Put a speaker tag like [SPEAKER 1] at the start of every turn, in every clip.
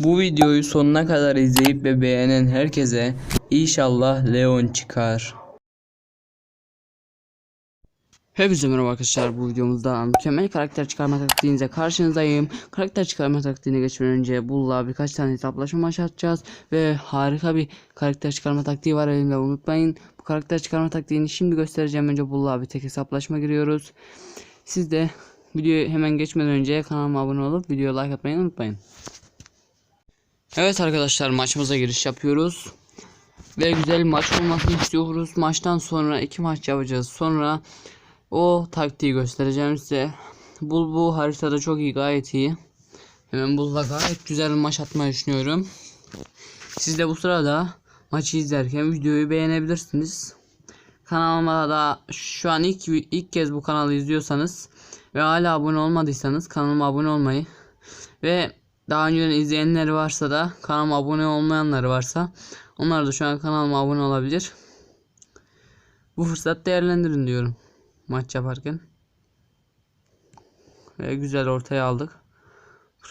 [SPEAKER 1] Bu videoyu sonuna kadar izleyip ve beğenen herkese inşallah Leon çıkar.
[SPEAKER 2] Hepinize merhaba arkadaşlar bu videomuzda mükemmel karakter çıkarma taktiğinize karşınızdayım. Karakter çıkarma taktiğine geçmeden önce Bull'la birkaç tane hesaplaşma maçı atacağız. Ve harika bir karakter çıkarma taktiği var elimde unutmayın. Bu karakter çıkarma taktiğini şimdi göstereceğim. Önce Bull'la bir tek hesaplaşma giriyoruz. Siz de videoyu hemen geçmeden önce kanalıma abone olup videoya like atmayı unutmayın. Evet arkadaşlar maçımıza giriş yapıyoruz. Ve güzel maç olmasını istiyoruz. Maçtan sonra iki maç yapacağız. Sonra o taktiği göstereceğim size. Bul bu haritada çok iyi gayet iyi. Hemen Bul'la gayet güzel bir maç atmayı düşünüyorum. Siz de bu sırada maçı izlerken videoyu beğenebilirsiniz. Kanalıma da şu an ilk ilk kez bu kanalı izliyorsanız ve hala abone olmadıysanız kanalıma abone olmayı ve daha önceden izleyenler varsa da kanalıma abone olmayanlar varsa onlar da şu an kanalıma abone olabilir. Bu fırsat değerlendirin diyorum maç yaparken. Ve güzel ortaya aldık.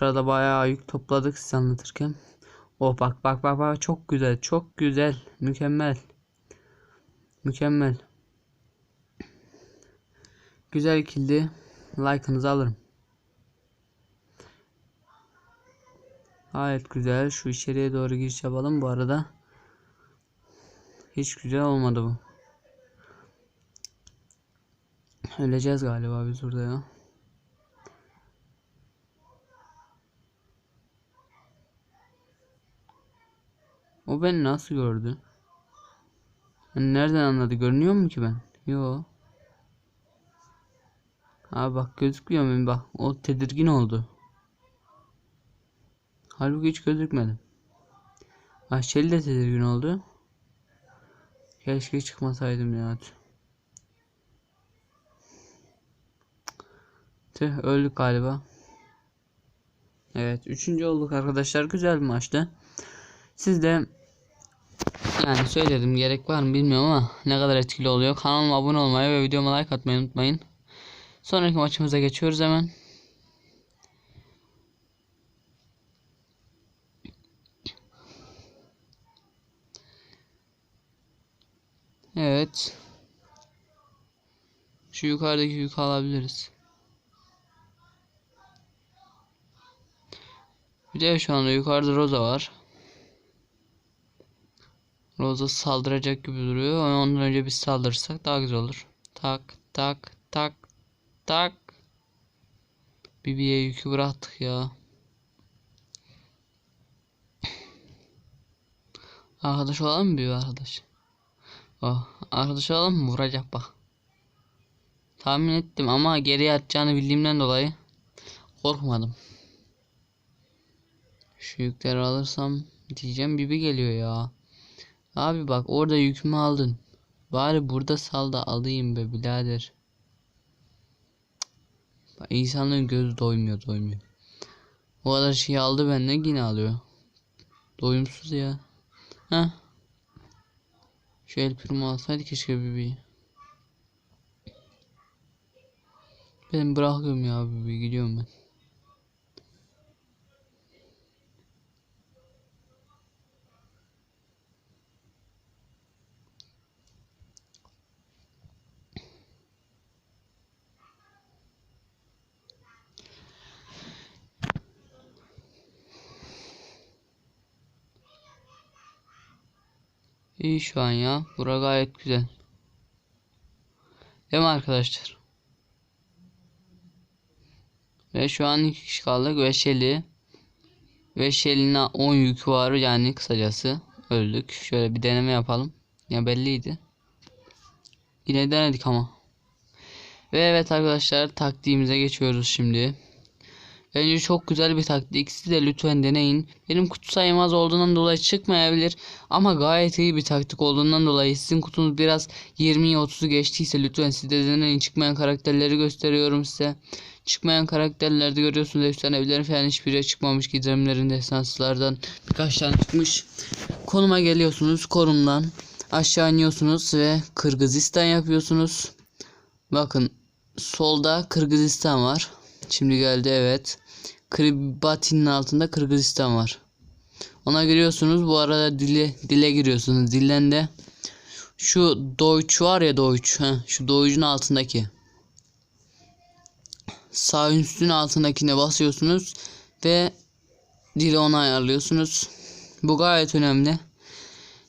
[SPEAKER 2] Burada bayağı yük topladık size anlatırken. Oh bak bak bak bak çok güzel çok güzel mükemmel. Mükemmel. Güzel kildi. Like'ınızı alırım. Gayet güzel. Şu içeriye doğru giriş yapalım bu arada. Hiç güzel olmadı bu. Öleceğiz galiba biz burada ya. O beni nasıl gördü? Yani nereden anladı? Görünüyor mu ki ben? Yo. Abi bak gözükmüyor mu? Bak o tedirgin oldu. Halbuki hiç gözükmedim. Ahşeli de tedirgin oldu. Keşke çıkmasaydım ya. Tüh öldük galiba. Evet üçüncü olduk arkadaşlar. Güzel bir maçtı. Siz de yani söyledim gerek var mı bilmiyorum ama ne kadar etkili oluyor. Kanalıma abone olmayı ve videoma like atmayı unutmayın. Sonraki maçımıza geçiyoruz hemen. Evet. Şu yukarıdaki yükü alabiliriz. Bir de şu anda yukarıda Rosa var. Rosa saldıracak gibi duruyor. Ondan önce biz saldırırsak daha güzel olur. Tak tak tak tak. Bibi'ye yükü bıraktık ya. Arkadaş olalım mı bir arkadaş? Oh, arkadaş olalım mı? Vuracak bak. Tahmin ettim ama geriye atacağını bildiğimden dolayı korkmadım. Şu yükleri alırsam diyeceğim Bibi geliyor ya. Abi bak orada yükümü aldın. Bari burada sal da alayım be birader. Bak, insanların gözü doymuyor doymuyor. O kadar şey aldı benden yine alıyor. Doyumsuz ya. Heh. Şu el pürümü alsaydı keşke Bibi'yi. Ben bırakıyorum ya Bibi gidiyorum ben. İyi şu an ya. Bura gayet güzel. Değil mi arkadaşlar? Ve şu an iki kişi kaldık ve Shelly. Ve Shelly'nin 10 yükü var yani kısacası. Öldük. Şöyle bir deneme yapalım. Ya belliydi. Yine denedik ama. Ve evet arkadaşlar taktiğimize geçiyoruz şimdi. Bence çok güzel bir taktik. Siz de lütfen deneyin. Benim kutu sayım az olduğundan dolayı çıkmayabilir. Ama gayet iyi bir taktik olduğundan dolayı sizin kutunuz biraz 20'yi 30'u geçtiyse lütfen siz de deneyin. Çıkmayan karakterleri gösteriyorum size. Çıkmayan karakterlerde görüyorsunuz efsanevilerin falan hiçbiri çıkmamış. Gizemlerin desanslardan birkaç tane çıkmış. Konuma geliyorsunuz. Konumdan aşağı iniyorsunuz ve Kırgızistan yapıyorsunuz. Bakın solda Kırgızistan var. Şimdi geldi evet. Kiribati'nin altında Kırgızistan var. Ona giriyorsunuz. Bu arada dile dile giriyorsunuz. Dilden de şu Deutsch var ya Deutsch. Heh, şu Deutsch'un altındaki. Sağ üstün altındakine basıyorsunuz ve dili ona ayarlıyorsunuz. Bu gayet önemli.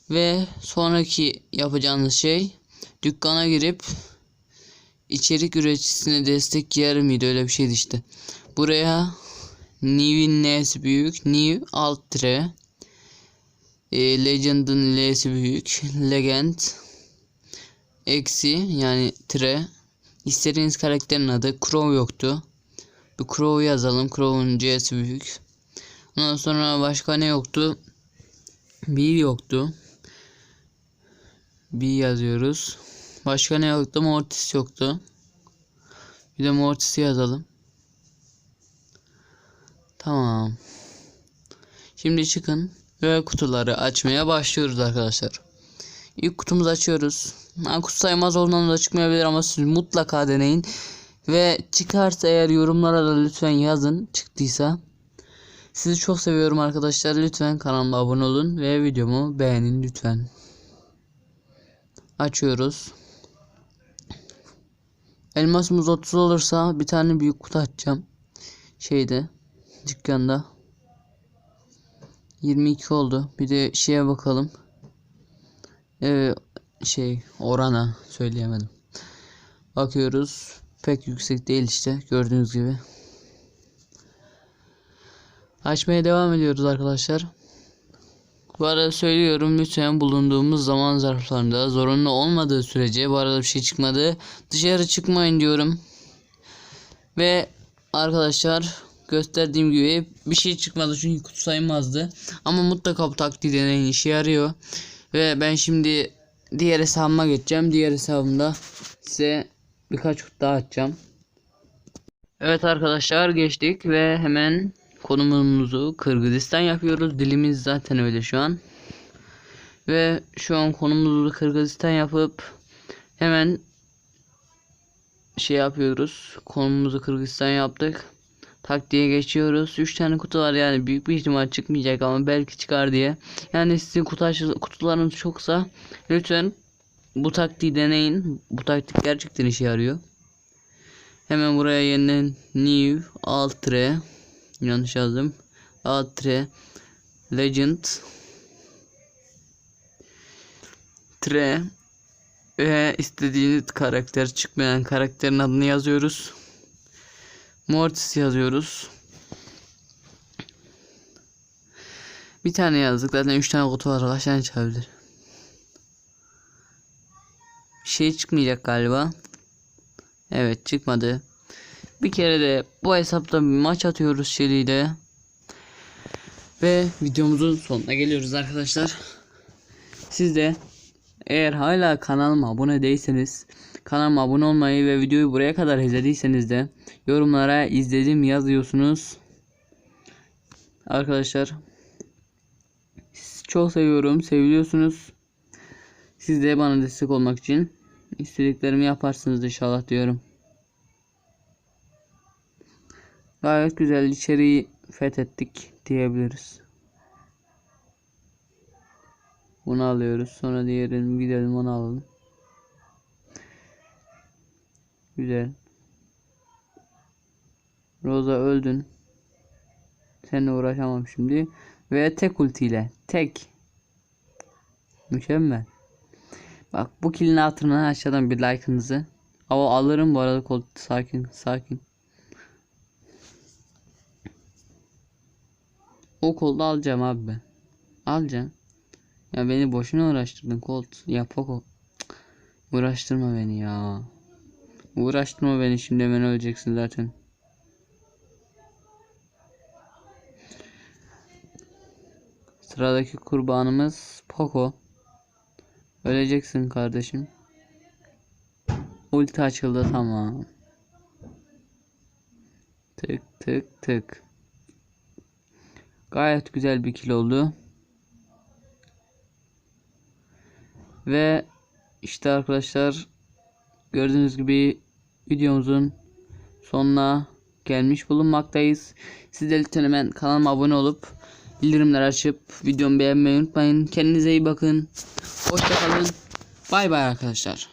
[SPEAKER 2] Ve sonraki yapacağınız şey dükkana girip içerik üreticisine destek yer miydi öyle bir şeydi işte. Buraya New'in N'si büyük. New alt tire. E, Legend'ın L'si büyük. Legend eksi yani tire. İstediğiniz karakterin adı. Crow yoktu. Bir Crow yazalım. Crow'un C'si büyük. Ondan sonra başka ne yoktu? B yoktu. B yazıyoruz. Başka ne yoktu? Mortis yoktu. Bir de Mortis'i yazalım. Tamam. Şimdi çıkın ve kutuları açmaya başlıyoruz arkadaşlar. İlk kutumuzu açıyoruz. Ha, kutu sayılmaz olduğundan da çıkmayabilir ama siz mutlaka deneyin. Ve çıkarsa eğer yorumlara da lütfen yazın çıktıysa. Sizi çok seviyorum arkadaşlar. Lütfen kanalıma abone olun ve videomu beğenin lütfen. Açıyoruz. Elmasımız 30 olursa bir tane büyük kutu açacağım. Şeyde dükkanda. 22 oldu. Bir de şeye bakalım. Ee, şey orana söyleyemedim. Bakıyoruz. Pek yüksek değil işte gördüğünüz gibi. Açmaya devam ediyoruz arkadaşlar. Bu arada söylüyorum lütfen bulunduğumuz zaman zarflarında zorunlu olmadığı sürece bu arada bir şey çıkmadı. Dışarı çıkmayın diyorum. Ve arkadaşlar gösterdiğim gibi bir şey çıkmadı çünkü kutu sayılmazdı. Ama mutlaka bu taktiği deneyin işe yarıyor. Ve ben şimdi diğer hesabıma geçeceğim. Diğer hesabımda size birkaç kutu daha açacağım. Evet arkadaşlar geçtik ve hemen konumumuzu Kırgızistan yapıyoruz. Dilimiz zaten öyle şu an. Ve şu an konumumuzu Kırgızistan yapıp hemen şey yapıyoruz. Konumumuzu Kırgızistan yaptık. Taktiğe geçiyoruz. 3 tane kutu var yani büyük bir ihtimal çıkmayacak ama belki çıkar diye. Yani sizin kutu kutularınız çoksa lütfen bu taktiği deneyin. Bu taktik gerçekten işe yarıyor. Hemen buraya yeniden new alt tire yanlış yazdım. Alt tire legend tire ve istediğiniz karakter çıkmayan karakterin adını yazıyoruz. Mortis yazıyoruz. Bir tane yazdık. Zaten 3 tane kutu var. Kaç tane çıkabilir? Bir şey çıkmayacak galiba. Evet çıkmadı. Bir kere de bu hesapta bir maç atıyoruz Shelly'de. Ve videomuzun sonuna geliyoruz arkadaşlar. Siz de eğer hala kanalıma abone değilseniz kanalıma abone olmayı ve videoyu buraya kadar izlediyseniz de yorumlara izledim yazıyorsunuz. Arkadaşlar çok seviyorum. Seviliyorsunuz. Siz de bana destek olmak için istediklerimi yaparsınız inşallah diyorum. Gayet güzel içeriği fethettik diyebiliriz. Bunu alıyoruz. Sonra diğerini gidelim onu alalım. Güzel. Rosa öldün. Seninle uğraşamam şimdi. Ve tek ultiyle. Tek. Mükemmel. Bak bu kilin hatırına aşağıdan bir like'ınızı. Ama alırım bu arada kol sakin sakin. O kolda alacağım abi ben. Alacağım. Ya beni boşuna uğraştırdın Colt. Ya Poco. Uğraştırma beni ya. Uğraştırma beni şimdi hemen öleceksin zaten. Sıradaki kurbanımız Poco. Öleceksin kardeşim. Ulti açıldı tamam. Tık tık tık. Gayet güzel bir kill oldu. Ve işte arkadaşlar gördüğünüz gibi videomuzun sonuna gelmiş bulunmaktayız. Siz de lütfen hemen kanalıma abone olup bildirimleri açıp videomu beğenmeyi unutmayın. Kendinize iyi bakın. Hoşçakalın. Bay bay arkadaşlar.